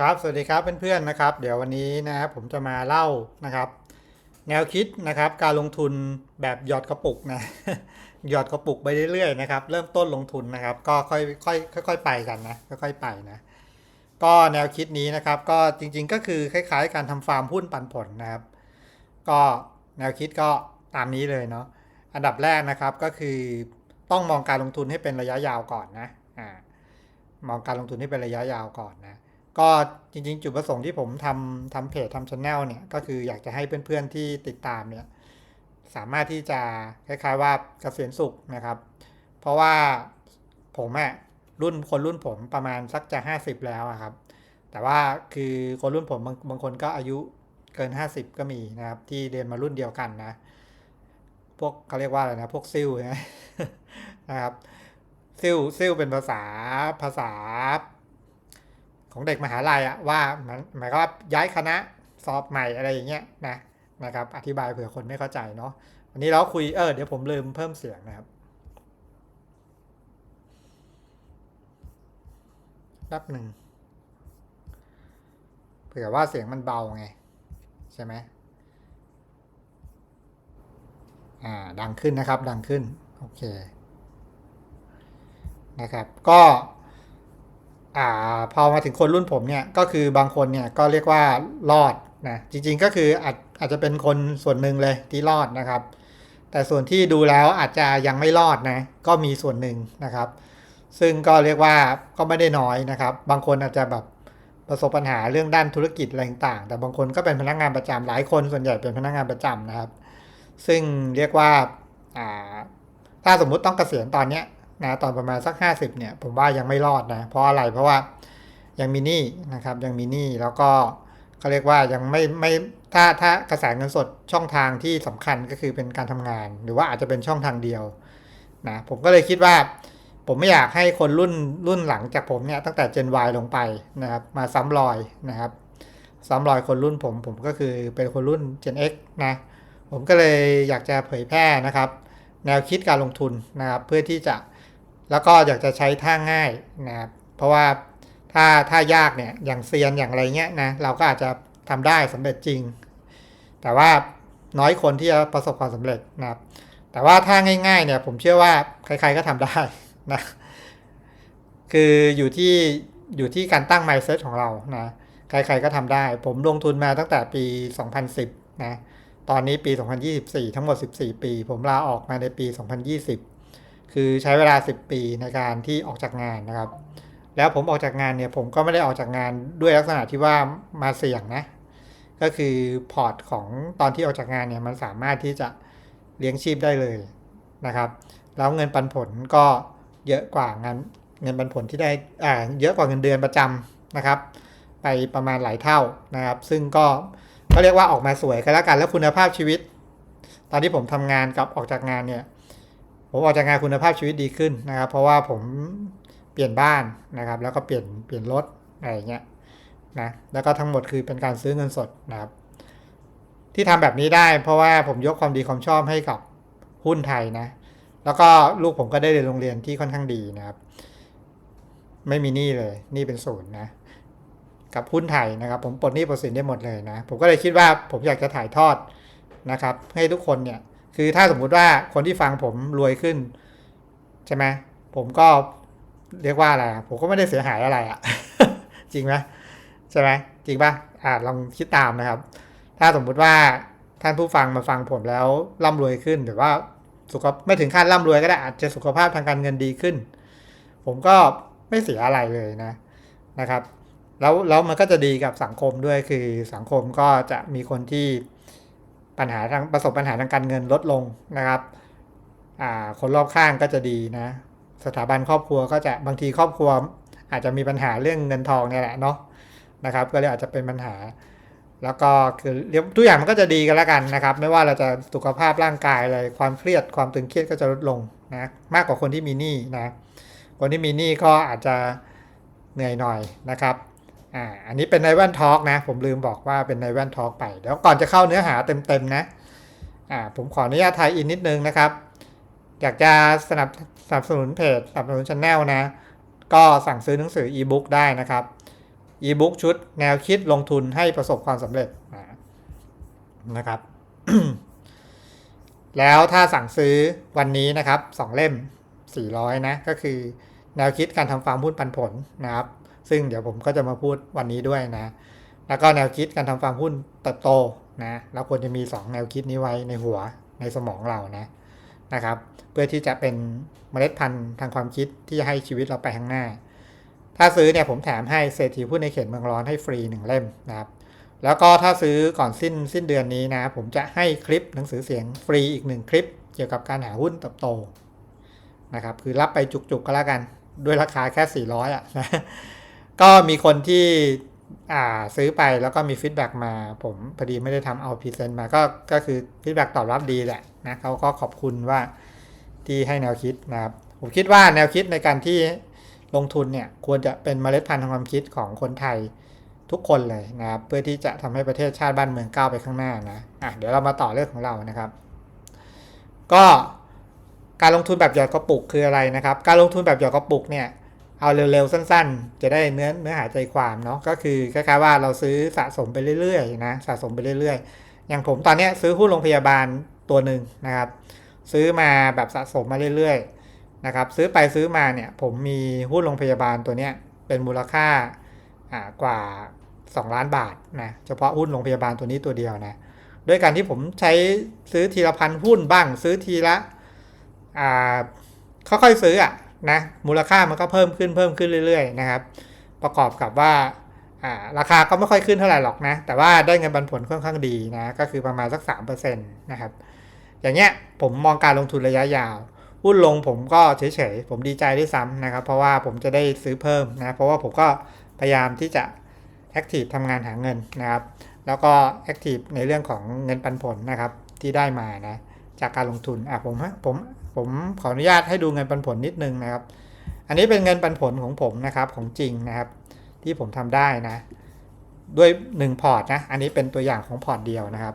ครับสวัสดีครับเพื่อนๆนะครับ เดี๋ยววันนี้นะครับผมจะมาเล่านะครับ แนวคิดนะครับ การลงทุนแบบหยอดกระปุกนะหยอดกระปุกไปเรื่อยๆนะครับ เริ่มต้นลงทุนนะครับ ก็ค่อยๆค่อยๆไปกันนะค่อยๆไปนะก็แนวคิดนี้นะครับ ก็จริงๆก็คือคล้ายๆ การทำฟาร์มหุ้นปันผลนะครับ ก็แนวคิดก็ตามนี้เลยเนาะอันดับแรกนะครับก็คือต้องมองการลงทุนให้เป็นระยะยาวก่อนนะอ่ามองการลงทุนให้เป็นระยะยาวก่อนนะ ก็จริง ๆ จุดประสงค์ที่ผมทำทำเพจทำช anel เนี่ย ก็คืออยากจะให้เพื่อนๆที่ติดตามเนี่ย สามารถที่จะคล้ายๆว่าเกษียณสุขนะครับ เพราะว่าผมอะรุ่นคนรุ่นผมประมาณสักจะ 50 แล้วอะครับ แต่ว่าคือคนรุ่นผมบางบางคนก็อายุเกิน 50 ก็มีนะครับ ที่เรียนมารุ่นเดียวกันนะ พวกเขาเรียกว่าอะไรนะ พวกซิลนะนะครับซิลซิลเป็นภาษาภาษา ของเด็กมหาลัยอะว่าหมายหมายความว่าย้ายคณะสอบใหม่อะไรอย่างเงี้ยนะนะครับอธิบายเผื่อคนไม่เข้าใจเนาะวันนี้เราคุยเออเดี๋ยวผมลืมเพิ่มเสียงนะครับแป๊บหนึ่งเผื่อว่าเสียงมันเบาไง ใช่ไหมอ่าดังขึ้นนะครับดังขึ้น โอเคนะครับ ก็ อ่าพอมาถึงคนรุ่นผมเนี่ยก็คือบางคนเนี่ยก็เรียกว่ารอดนะจริงๆก็คืออาจอาจจะเป็นคนส่วนหนึ่งเลยที่รอดนะครับ แต่ส่วนที่ดูแล้วอาจจะยังไม่รอดนะก็มีส่วนหนึ่งนะครับ ซึ่งก็เรียกว่าก็ไม่ได้น้อยนะครับ บางคนอาจจะแบบประสบปัญหาเรื่องด้านธุรกิจอะไรต่าง แต่บางคนก็เป็นพนักงานประจำหลายคนส่วนใหญ่เป็นพนักงานประจำนะครับ ซึ่งเรียกว่าอ่าถ้าสมมุติต้องเกษียณตอนเนี้ย นะตอนประมาณสัก 50เนี่ยผมว่ายังไม่รอดนะเพราะอะไรเพราะว่ายังมีหนี้นะครับยังมีหนี้แล้วก็เขาเรียกว่ายังไม่ไม่ถ้าถ้ากระแสเงินสดช่องทางที่สำคัญก็คือเป็นการทำงาน หรือว่าอาจจะเป็นช่องทางเดียวนะผมก็เลยคิดว่า ผมไม่อยากให้คนรุ่นรุ่นหลังจากผมเนี่ยตั้งแต่ Gen Y ลงไปนะครับมาซ้ำรอยนะครับซ้ำรอยคนรุ่นผม ผมก็คือเป็นคนรุ่น Gen X นะผมก็เลยอยากจะเผยแพร่นะครับ แนวคิดการลงทุนนะครับเพื่อที่จะ แล้วก็อยากจะใช้ท่าง่ายนะครับเพราะว่าถ้าถ้ายากเนี่ยอย่างเซียนอย่างอะไรเงี้ยนะเราก็อาจจะทำได้สำเร็จจริง แต่ว่าน้อยคนที่จะประสบความสำเร็จนะครับ แต่ว่าถ้าง่ายๆเนี่ยผมเชื่อว่าใครๆก็ทำได้นะคืออยู่ที่อยู่ที่การตั้ง mindset ของเรานะใครๆก็ทำได้ ผมลงทุนมาตั้งแต่ปี 2010นะตอนนี้ปี 2024 ทั้งหมด 14 ปี ผมลาออกมาในปี 2020 คือใช้เวลา 10 ปีในการที่ออกจากงานนะครับ แล้วผมออกจากงานเนี่ยผมก็ไม่ได้ออกจากงานด้วยลักษณะที่ว่ามาเสี่ยงนะ ก็คือพอร์ตของตอนที่ออกจากงานเนี่ยมันสามารถที่จะเลี้ยงชีพได้เลยนะครับ แล้วเงินปันผลก็เยอะกว่างานเงินปันผลที่ได้อ่าเยอะกว่าเงินเดือนประจำนะครับ ไปประมาณหลายเท่านะครับ ซึ่งก็ก็เรียกว่าออกมาสวยกันแล้วกันแล้วคุณภาพชีวิต ตอนที่ผมทำงานกับออกจากงานเนี่ย ผมออกจากงานคุณภาพชีวิตดีขึ้นนะครับ เพราะว่าผมเปลี่ยนบ้านนะครับ แล้วก็เปลี่ยนเปลี่ยนรถอะไรอย่างเงี้ยนะแล้วก็ทั้งหมดคือเป็นการซื้อเงินสดนะครับ ที่ทำแบบนี้ได้ เพราะว่าผมยกความดีความชอบให้กับหุ้นไทยนะ แล้วก็ลูกผมก็ได้เรียนโรงเรียนที่ค่อนข้างดีนะครับ ไม่มีหนี้เลยหนี้เป็นศูนย์นะกับหุ้นไทยนะครับ ผมปลดหนี้ปลดสินได้หมดเลยนะ ผมก็เลยคิดว่าผมอยากจะถ่ายทอดนะครับ ให้ทุกคนเนี่ย คือถ้าสมมุติว่าคนที่ฟังผมรวยขึ้น ใช่ไหมผมก็เรียกว่าอะไรผมก็ไม่ได้เสียหายอะไรอะจริงไหมใช่ไหมจริงปะอ่าลองคิดตามนะครับ ถ้าสมมุติว่าท่านผู้ฟังมาฟังผมแล้วร่ำรวยขึ้นหรือว่าสุขไม่ถึงขั้นร่ำรวยก็ได้อาจจะสุขภาพทางการเงินดีขึ้น ผมก็ไม่เสียอะไรเลยนะนะครับ แล้วแล้วมันก็จะดีกับสังคมด้วยคือสังคมก็จะมีคนที่ ปัญหาทางประสบปัญหาทางการเงินลดลงนะครับคนรอบข้างก็จะดีนะ สถาบันครอบครัวก็จะบางทีครอบครัว อาจจะมีปัญหาเรื่องเงินทองเนี่ยแหละเนาะนะครับ ก็เลยอาจจะเป็นปัญหา แล้วก็คือเรียทุกอย่างมันก็จะดีกันแล้วกันนะครับ ไม่ว่าเราจะสุขภาพร่างกายอะไรความเครียดความตึงเครียดก็จะลดลงนะมากกว่าคนที่มีหนี้นะคนที่มีหนี้ก็อาจจะเหนื่อยหน่อยนะครับ อ่า อันนี้เป็นในแว่นทอล์กนะ ผมลืมบอกว่าเป็นในแว่นทอล์กไป เดี๋ยวก่อนจะเข้าเนื้อหาเต็มๆนะ อ่า ผมขออนุญาตไทยอินนิดนึงนะครับ อยากจะสนับสนับสนุนเพจสนับสนุนช anel นะ ก็สั่งซื้อหนังสืออีบุ๊กได้นะครับอีบุ๊กชุดแนวคิดลงทุนให้ประสบความสำเร็จนะครับ แล้วถ้าสั่งซื้อวันนี้นะครับสองเล่ม 400 นะ ก็คือแนวคิดการทำฟาร์มหุ้นปันผลนะครับ ซึ่งเดี๋ยวผมก็จะมาพูดวันนี้ด้วยนะ แล้วก็แนวคิดการทำฟาร์มหุ้นเติบโตนะเราควรจะมี 2 แนวคิดนี้ไว้ในหัวในสมองเรานะนะครับ เพื่อที่จะเป็นเมล็ดพันธุ์ทางความคิดที่จะให้ชีวิตเราไปข้างหน้า ถ้าซื้อเนี่ยผมแถมให้เศรษฐีหุ้นในเขตเมืองร้อนให้ฟรีหนึ่งเล่มนะครับแล้วก็ถ้าซื้อก่อนสิ้นสิ้นเดือนนี้นะ ผมจะให้คลิปหนังสือเสียงฟรีอีกหนึ่งคลิป เกี่ยวกับการหาหุ้นเติบโตนะครับคือรับไปจุกๆก็แล้วกัน ด้วยราคาแค่ 400อะนะ ก็มีคนที่อ่าซื้อไปแล้วก็มีฟีดแบ็กมา ผมพอดีไม่ได้ทำเอาพรีเซนต์มาก็ก็คือฟีดแบ็กตอบรับดีแหละนะเขาก็ขอบคุณว่าที่ให้แนวคิดนะครับผมคิดว่าแนวคิดในการที่ลงทุนเนี่ยควรจะเป็นเมล็ดพันธุ์ทางความคิดของคนไทยทุกคนเลยนะครับเพื่อที่จะทำให้ประเทศชาติบ้านเมืองก้าวไปข้างหน้านะอะเดี๋ยวเรามาต่อเรื่องของเรานะครับ ก็การลงทุนแบบหยอดกระปุกคืออะไรนะครับ การลงทุนแบบหยอดกระปุกเนี่ย เอาเร็วๆ สั้นๆ จะได้เนื้อเนื้อหาใจความเนาะก็คือคล้ายๆว่าเราซื้อสะสมไปเรื่อยๆนะสะสมไปเรื่อยๆ อย่างผมตอนนี้ซื้อหุ้นโรงพยาบาลตัวหนึ่งนะครับ ซื้อมาแบบสะสมมาเรื่อยๆนะครับซื้อไปซื้อมาเนี่ยผมมีหุ้นโรงพยาบาลตัวเนี้ยเป็นมูลค่าากว่า 2 ล้านบาทนะเฉพาะหุ้นโรงพยาบาลตัวนี้ตัวเดียวนะด้วยการที่ผมใช้ซื้อทีละพันหุ้นบ้าง ซื้อทีละค่อยๆซื้ออะ นะมูลค่ามันก็เพิ่มขึ้นเพิ่มขึ้นเรื่อยๆนะครับ ประกอบกับว่าราคาก็ไม่ค่อยขึ้นเท่าไหร่หรอกนะ แต่ว่าได้เงินปันผลค่อนข้างดีนะก็คือประมาณสัก3%นะครับอย่างเงี้ยผมมองการลงทุนระยะยาวหุ้นลงผมก็เฉยๆ ผมดีใจด้วยซ้ำนะครับ เพราะว่าผมจะได้ซื้อเพิ่มนะ เพราะว่าผมก็พยายามที่จะแอคทีฟทำงานหาเงินนะครับ แล้วก็แอคทีฟในเรื่องของเงินปันผลนะครับที่ได้มานะจากการลงทุนอะผมผม ผมขออนุญาตให้ดูเงินปันผลนิดนึงนะครับ อันนี้เป็นเงินปันผลของผมนะครับของจริงนะครับ ที่ผมทำได้นะ ด้วย 1 พอร์ตนะ อันนี้เป็นตัวอย่างของพอร์ตเดียวนะครับ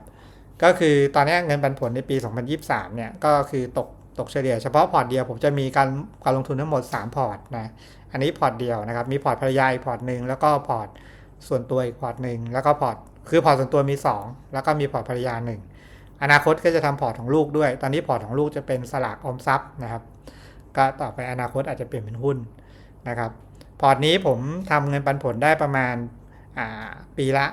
ก็คือตอนนี้เงินปันผลในปี 2023 เนี่ยก็คือตกตกเฉลี่ยเฉพาะพอร์ตเดียวผมจะมีการการลงทุนทั้งหมด 3 พอร์ตนะอันนี้พอร์ตเดียวนะครับ มีพอร์ตภรรยาอีกพอร์ตหนึ่งแล้วก็พอร์ตส่วนตัวอีกพอร์ตหนึ่งแล้วก็พอร์ตคือพอร์ตส่วนตัวมี 2 แล้วก็มีพอร์ตภรรยาหนึ่ง อนาคตก็จะทำพอร์ตของลูกด้วย ตอนนี้พอร์ตของลูกจะเป็นสลากออมทรัพย์นะครับ ก็ต่อไปอนาคตอาจจะเปลี่ยนเป็นหุ้นนะครับ พอร์ตนี้ผมทำเงินปันผลได้ประมาณาปีละ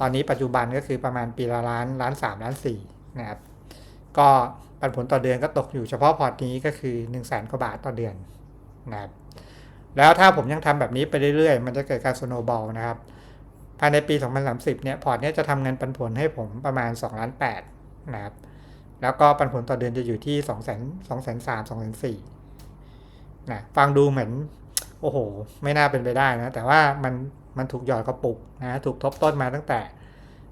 ตอนนี้ปัจจุบันก็คือประมาณปีละล้านล้านสามล้านสี่นะครับ ก็ปันผลต่อเดือนก็ตกอยู่เฉพาะพอร์ตนี้ก็คือ1นึ่งแสนกว่าบาทต่อเดือนนะครับ แล้วถ้าผมยังทำแบบนี้ไปเรื่อยๆ มันจะเกิดการสโนว์บอลนะครับ ภายในปี 2030 เนี่ย พอร์ตเนี้ยจะทำเงินปันผลให้ผมประมาณ2ล้าน8 นะครับแล้วก็ปันผลต่อเดือนจะอยู่ที่2 0 0 0 0 2 3 0 0 2 4 0 0นะฟังดูเหมือน โอ้โห ไม่น่าเป็นไปได้นะ แต่ว่ามันมันถูกหยอดกระปุกนะถูกทบต้นมาตั้งแต่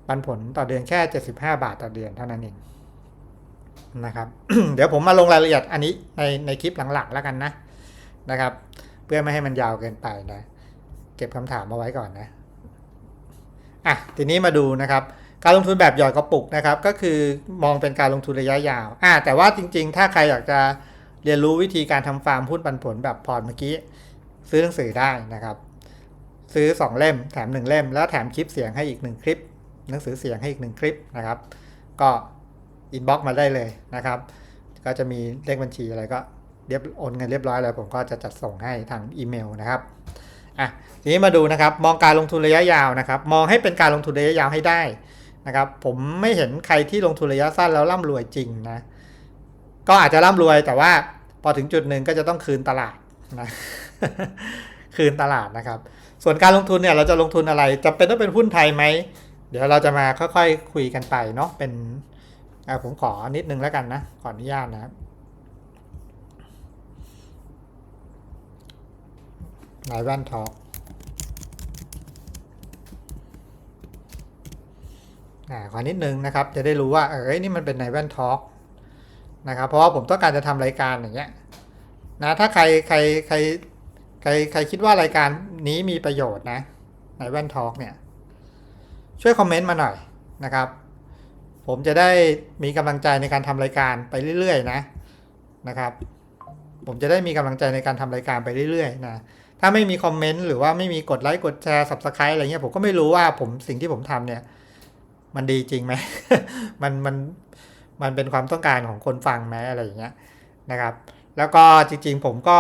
ปันผลต่อเดือนแค่ 75 บาทต่อเดือนเท่านั้นเองนะครับ เดี๋ยวผมมาลงรายละเอียดอันนี้ในในคลิปหลังๆแล้วกันนะนะครับ เพื่อไม่ให้มันยาวเกินไปนะ เก็บคำถามมาไว้ก่อนนะอะทีนี้มาดูนะครับ การลงทุนแบบหยอดกระปุกนะครับ ก็คือมองเป็นการลงทุนระยะยาวอะแต่ว่าจริงๆ ถ้าใครอยากจะเรียนรู้วิธีการทำฟาร์มหุ้นปันผลแบบพอร์ตเมื่อกี้ ซื้อหนังสือได้นะครับ ซื้อ 2 เล่ม แถม 1 เล่ม แล้วแถมคลิปเสียงให้อีก 1 คลิป หนังสือเสียงให้อีก 1 คลิปนะครับ ก็อินบ็อกมาได้เลยนะครับ ก็จะมีเลขบัญชีอะไรก็เรียบโอนเงินเรียบร้อยแล้วผมก็จะจัดส่งให้ทางอีเมลนะครับอะทีนี้มาดูนะครับ มองการลงทุนระยะยาวนะครับ มองให้เป็นการลงทุนระยะยาวให้ได้ นะครับผมไม่เห็นใครที่ลงทุนระยะสั้นแล้วร่ำรวยจริงนะก็อาจจะร่ำรวยแต่ว่าพอถึงจุดหนึ่งก็จะต้องคืนตลาดนะคืนตลาดนะครับ ส่วนการลงทุนเนี่ยเราจะลงทุนอะไรจะเป็นต้องเป็นหุ้นไทยไหมเดี๋ยวเราจะมาค่อยๆคคุยกันไปเนาะเป็นอะผมขอนิดนึงแล้วกันนะขออนุญาตนะครับนายแว่นทอกอ่า ขอนิดนึงนะครับ จะได้รู้ว่าเอ้ยนี่มันเป็นนแว่นทอล์กนะครับ เพราะว่าผมต้องการจะทำรายการอย่างเงี้ยนะถ้าใครใครใครใครใครคิดว่ารายการนี้มีประโยชน์นะนแว่นทอล์กเนี่ยช่วยคอมเมนต์มาหน่อยนะครับ ผมจะได้มีกำลังใจในการทำรายการไปเรื่อยๆนะนะครับ ผมจะได้มีกำลังใจในการทำรายการไปเรื่อยๆนะถ้าไม่มีคอมเมนต์หรือว่าไม่มีกดไลค์กดแชร์ subscribe อะไรเงี้ยผมก็ไม่รู้ว่าผมสิ่งที่ผมทำเนี่ย มันดีจริงไหมมันมันมันเป็นความต้องการของคนฟังไหมอะไรอย่างเงี้ยนะครับ แล้วก็จริงๆผมก็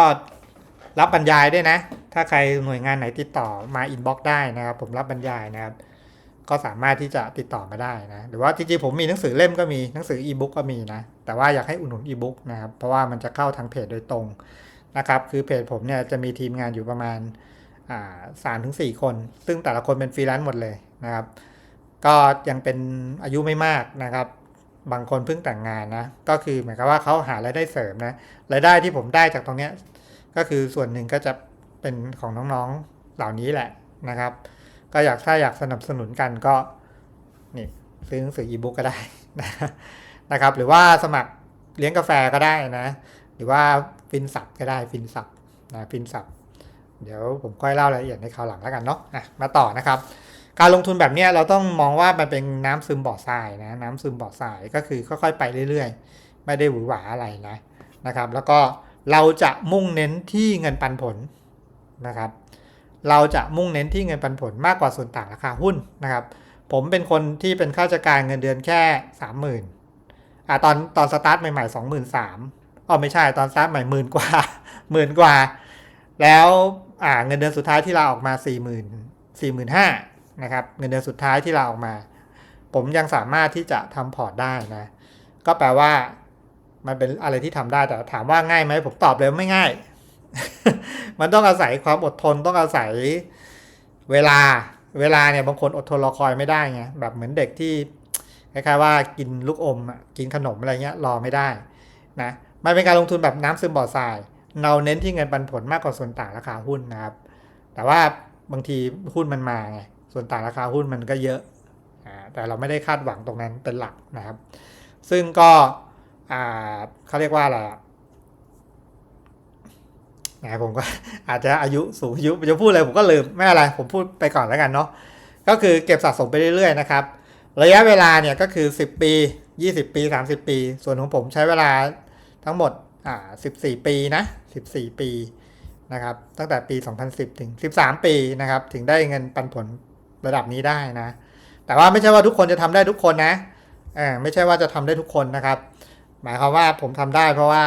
รับบรรยายด้วยนะ ถ้าใครหน่วยงานไหนติดต่อมาอินบ็อกได้นะครับ ผมรับบรรยายนะครับ ก็สามารถที่จะติดต่อมาได้นะ หรือว่าจริงๆผมมีหนังสือเล่มก็มีหนังสืออีบุ๊กก็มีนะ แต่ว่าอยากให้อุดหนุนอีบุ๊กนะครับ เพราะว่ามันจะเข้าทางเพจโดยตรงนะครับ คือเพจผมเนี่ยจะมีทีมงานอยู่ประมาณสามถึงสี่คน ซึ่งแต่ละคนเป็นฟรีแลนซ์หมดเลยนะครับ ก็ยังเป็นอายุไม่มากนะครับ บางคนเพิ่งแต่งงานนะ ก็คือเหมือนกับว่าเขาหารายได้เสริมนะรายได้ที่ผมได้จากตรงเนี้ยก็คือส่วนหนึ่งก็จะเป็นของน้องๆเหล่านี้แหละนะครับ ก็อยากถ้าอยากสนับสนุนกันก็นี่ซื้อหนังสืออีบุ๊กก็ได้นะนะครับ หรือว่าสมัครเลี้ยงกาแฟก็ได้นะ หรือว่าฟินสับก็ได้ฟินสับนะฟินสับเดี๋ยวผมค่อยเล่ารายละเอียดในคราวหลังแล้วกันเนาะะมาต่อนะครับ การลงทุนแบบนี้เราต้องมองว่ามันเป็นน้ำซึมบ่อทรายนะ น้ำซึมบ่อทรายก็คือค่อยๆไปเรื่อยๆ ไม่ได้หวือหวาอะไรนะนะครับ แล้วก็เราจะมุ่งเน้นที่เงินปันผลนะครับ เราจะมุ่งเน้นที่เงินปันผลมากกว่าส่วนต่างราคาหุ้นนะครับ ผมเป็นคนที่เป็นข้าราชการเงินเดือนแค่สามหมื่นอ่าตอนตอนสตาร์ทใหม่ๆสองหมื่นสามอ๋อไม่ใช่ตอนสตาร์ทใหม่หมื่นกว่าหมื่นกว่า แล้วอ่าเงินเดือนสุดท้ายที่เราออกมาสี่หมื่นสี่หมื่นห้า นะครับเงินเดือนสุดท้ายที่เราออกมา ผมยังสามารถที่จะทำพอร์ตได้นะ ก็แปลว่า มันเป็นอะไรที่ทำได้แต่ถามว่าง่ายไหมผมตอบเลยไม่ง่าย มันต้องอาศัยความอดทนต้องอาศัยเวลาเวลาเนี่ยบางคนอดทนรอคอยไม่ได้ไงแบบเหมือนเด็กที่คล้ายๆว่ากินลูกอมกินขนมอะไรเงี้ยรอไม่ได้นะมันเป็นการลงทุนแบบน้ำซึมบ่อทราย เราเน้นที่เงินปันผลมากกว่าส่วนต่างราคาหุ้นนะครับ แต่ว่าบางทีหุ้นมันมาไง ส่วนต่างราคาหุ้นมันก็เยอะอ่าแต่เราไม่ได้คาดหวังตรงนั้นเป็นหลักนะครับ ซึ่งก็อ่าเขาเรียกว่าอะไรอะนะผมก็อาจจะอายุสูงอายุจะพูดอะไรผมก็ลืมไม่อะไร ผมพูดไปก่อนแล้วกันเนาะก็คือเก็บสะสมไปเรื่อยๆนะครับ ระยะเวลาเนี่ยก็คือ 10 ปี 20 ปี 30 ปี ส่วนของผมใช้เวลาทั้งหมดอ่า14 ปีนะ 14 ปีนะครับตั้งแต่ปี 2010 ถึง 13 ปีนะครับ ถึงได้เงินปันผล ระดับนี้ได้นะ แต่ว่าไม่ใช่ว่าทุกคนจะทำได้ทุกคนนะเออไม่ใช่ว่าจะทำได้ทุกคนนะครับ หมายความว่าผมทำได้เพราะว่า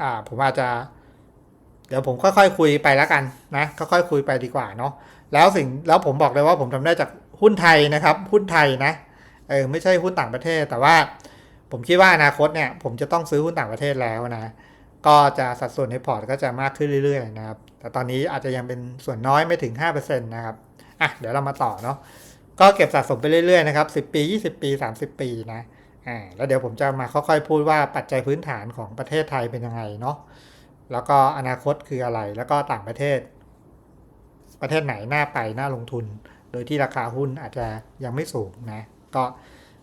อ่าผมอาจจะ เดี๋ยวผมค่อยๆคุยไปแล้วกันนะค่อยๆคุยไปดีกว่าเนาะแล้วสิ่งแล้วผมบอกเลยว่าผมทำได้จากหุ้นไทยนะครับหุ้นไทยนะเออไม่ใช่หุ้นต่างประเทศ แต่ว่าผมคิดว่าอนาคตเนี่ย ผมจะต้องซื้อหุ้นต่างประเทศแล้วนะก็จะสัดส่วนในพอร์ตก็จะมากขึ้นเรื่อยๆนะครับ แต่ตอนนี้อาจจะยังเป็นส่วนน้อยไม่ถึง 5%นะครับ อะเดี๋ยวเรามาต่อเนาะก็เก็บสะสมไปเรื่อยๆนะครับ10 ปี 20 ปี 30 ปีนะอ่าแล้วเดี๋ยวผมจะมาค่อยๆพูดว่าปัจจัยพื้นฐานของประเทศไทยเป็นยังไงเนาะแล้วก็อนาคตคืออะไร แล้วก็ต่างประเทศ ประเทศไหนน่าไปน่าลงทุน โดยที่ราคาหุ้นอาจจะยังไม่สูงนะ ก็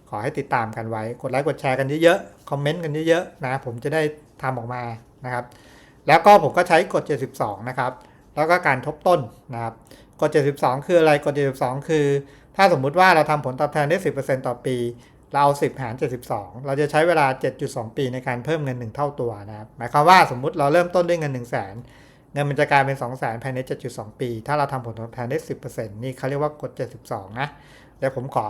ขอให้ติดตามกันไว้ กดไลค์กดแชร์กันเยอะๆ คอมเมนต์กันเยอะๆ นะ ผมจะได้ทำออกมานะครับ แล้วก็ผมก็ใช้กฎ72 นะครับ แล้วก็การทบต้นนะครับ กฎ72 คืออะไรกฎ72 คือ ถ้าสมมุติว่าเราทำผลตอบแทนได้ 10%ต่อปี เราเอา10 หาร 72 เราจะใช้เวลา 7.2 ปีในการเพิ่มเงิน 1 เท่าตัวนะครับ หมายความว่าสมมุติเราเริ่มต้นด้วยเงิน 1 0 0 0 0แสนเงินมันจะกลายเป็น 2 0 0 0 0 0ภายใน 7.2 ปี ถ้าเราทำผลตอบแทนได้ 10%นี่เขาเรียกว่ากฎ 72 นะ เดี๋ยวผมขอ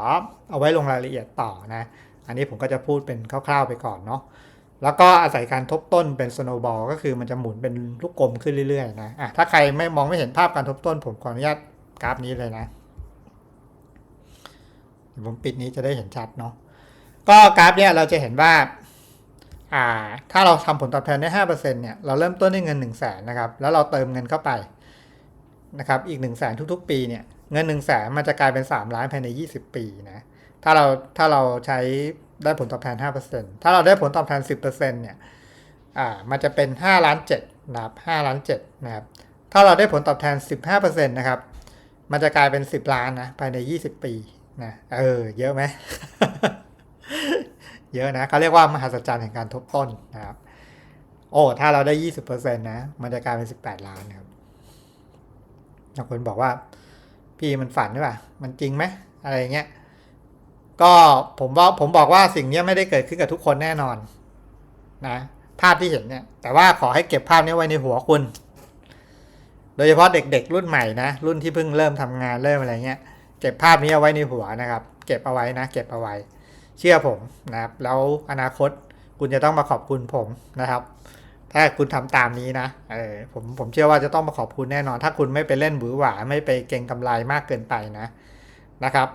เอาไว้ลงรายละเอียดต่อนะ อันนี้ผมก็จะพูดเป็นคร่าวๆไปก่อนเนาะ แล้วก็อาศัยการทบต้นเป็น snowball ก็คือมันจะหมุนเป็นลูกกลมขึ้นเรื่อยๆนะอะถ้าใครไม่มองไม่เห็นภาพการทบต้น ผมขออนุญาตกราฟนี้เลยนะผมปิดนี้จะได้เห็นชัดเนาะก็กราฟเนี่ยเราจะเห็นว่าอ่า ถ้าเราทำผลตอบแทนได้ห้าเปอร์เซ็นเนี่ยเราเริ่มต้นด้วยเงินหนึ่งแสนนะครับ แล้วเราเติมเงินเข้าไปนะครับ อีกหนึ่งแสนทุก ๆ ปีเนี่ยเงินหนึ่งแสนมันจะกลายเป็นสามล้านภายในยี่สิบปีนะถ้าเราถ้าเราใช้ ได้ผลตอบแทนห้าเปอร์เซ็นถ้าเราได้ผลตอบแทนสิบเนี่ยอ่ามันจะเป็นห้าล้านเจ็ดนะครับห้าล้านเจ็ดนะครับถ้าเราได้ผลตอบแทนสิบห้าเปอร์เซ็นะครับมันจะกลายเป็นสิบล้านนะภายในยี่สิบปีนะเออเยอะไหมเยอะนะเขาเรียกว่ามหัศจรรย์แห่งการทบต้นนะครับ โอ้ถ้าเราได้ยี่สิบเปอร์เซ็นะมันจะกลายเป็นสิบแปดล้านนะครับบางคนบอกว่าพี่มันฝันหรือเปล่ามันจริงไหมอะไรเงี้ย ก็ผมว่าผมบอกว่าสิ่งนี้ไม่ได้เกิดขึ้นกับทุกคนแน่นอน นะภาพที่เห็นเนี่ย แต่ว่าขอให้เก็บภาพนี้ไว้ในหัวคุณ โดยเฉพาะเด็กๆ รุ่นใหม่นะ รุ่นที่เพิ่งเริ่มทำงานเริ่มอะไรเงี้ย เก็บภาพนี้เอาไว้ในหัวนะครับ เก็บเอาไว้นะ เก็บเอาไว้ เชื่อผมนะครับ แล้วอนาคตคุณจะต้องมาขอบคุณผมนะครับ ถ้าคุณทำตามนี้นะ เออ ผมผมเชื่อว่าจะต้องมาขอบคุณแน่นอน ถ้าคุณไม่ไปเล่นหวือหวา ไม่ไปเก่งกำไรมากเกินไปนะ นะครับ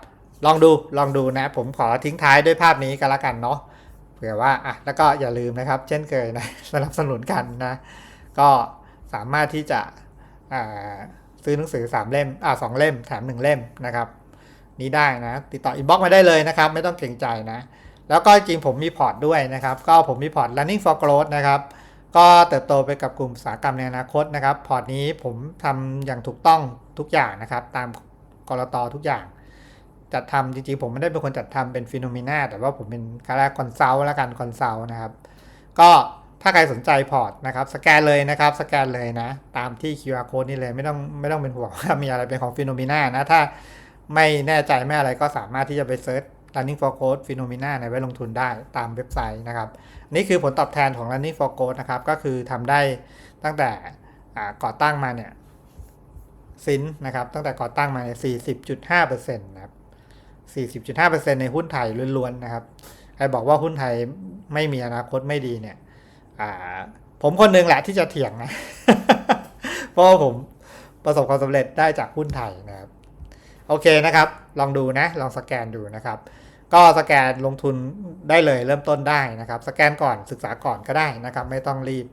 ลองดูลองดูนะ ผมขอทิ้งท้ายด้วยภาพนี้กันละกันเนาะเผื่อว่าอะแล้วก็อย่าลืมนะครับ เช่นเคยนะสนับสนุนกันนะ ก็สามารถที่จะซื้อหนังสือ 3 เล่มอ่าสองเล่มแถม1เล่มนะครับ นี้ได้นะ ติดต่ออินบ็อกมาได้เลยนะครับ ไม่ต้องเกรงใจนะ แล้วก็จริงผมมีพอร์ตด้วยนะครับ ก็ผมมีพอร์ต running for growth นะครับก็เติบโตไปกับกลุ่มอุตสาหกรรมในอนาคตนะครับ พอร์ตนี้ผมทำอย่างถูกต้องทุกอย่างนะครับ ตามกรตทุกอย่าง จัดทำจริงๆ ผมไม่ได้เป็นคนจัดทำเป็นฟิโนเมนาแต่ว่าผมเป็นการคอนซัลท์และกันคอนซัลท์นะครับ ก็ถ้าใครสนใจพอร์ตนะครับ สแกนเลยนะครับ สแกนเลยนะ ตามที่ QR code นี่เลยไม่ต้องไม่ต้องเป็นห่วงว่ามีอะไรเป็นของฟิโนเมนานะ ถ้าไม่แน่ใจไม่อะไรก็สามารถที่จะไปเซิร์ช running for code phenomena ในไว้ลงทุนได้ตามเว็บไซต์นะครับ นี่คือผลตอบแทนของ running for code นะครับ ก็คือทำได้ตั้งแต่ก่อตั้งมาเนี่ยซินนะครับ ตั้งแต่ก่อตั้งมาเนี่ย40.5%นะครับ 40.5%ในหุ้นไทยล้วนๆนะครับ ใครบอกว่าหุ้นไทยไม่มีอนาคตไม่ดีเนี่ยผมคนหนึ่งแหละที่จะเถียงนะ เพราะผมประสบความสำเร็จได้จากหุ้นไทยนะครับ โอเคนะครับ ลองดูนะ ลองสแกนดูนะครับ ก็สแกนลงทุนได้เลยเริ่มต้นได้นะครับ สแกนก่อนศึกษาก่อนก็ได้นะครับ ไม่ต้องรีบ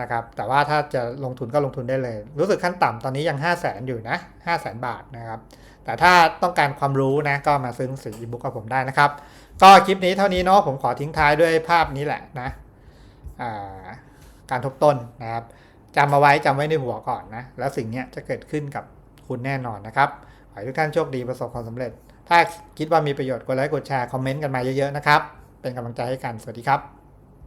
นะครับ แต่ว่าถ้าจะลงทุนก็ลงทุนได้เลย รู้สึกขั้นต่ำตอนนี้ยัง 5 0 0แสนอยู่นะ 5 0 0แสนบาทนะครับ แต่ถ้าต้องการความรู้นะก็มาซื้อหนังสืออีบุ๊กกับผมได้นะครับ ก็คลิปนี้เท่านี้เนาะผมขอทิ้งท้ายด้วยภาพนี้แหละนะาการทบต้นนะครับจำเอาไว้จำไว้ในหัวก่อนนะ แล้วสิ่งนี้จะเกิดขึ้นกับคุณแน่นอนนะครับขอให้ทุกท่านโชคดีประสบความสำเร็จ ถ้าคิดว่ามีประโยชน์กดไลค์กดแชร์คอมเมนต์กันมาเยอะๆนะครับ เป็นกำลังใจให้กันสวัสดีครับ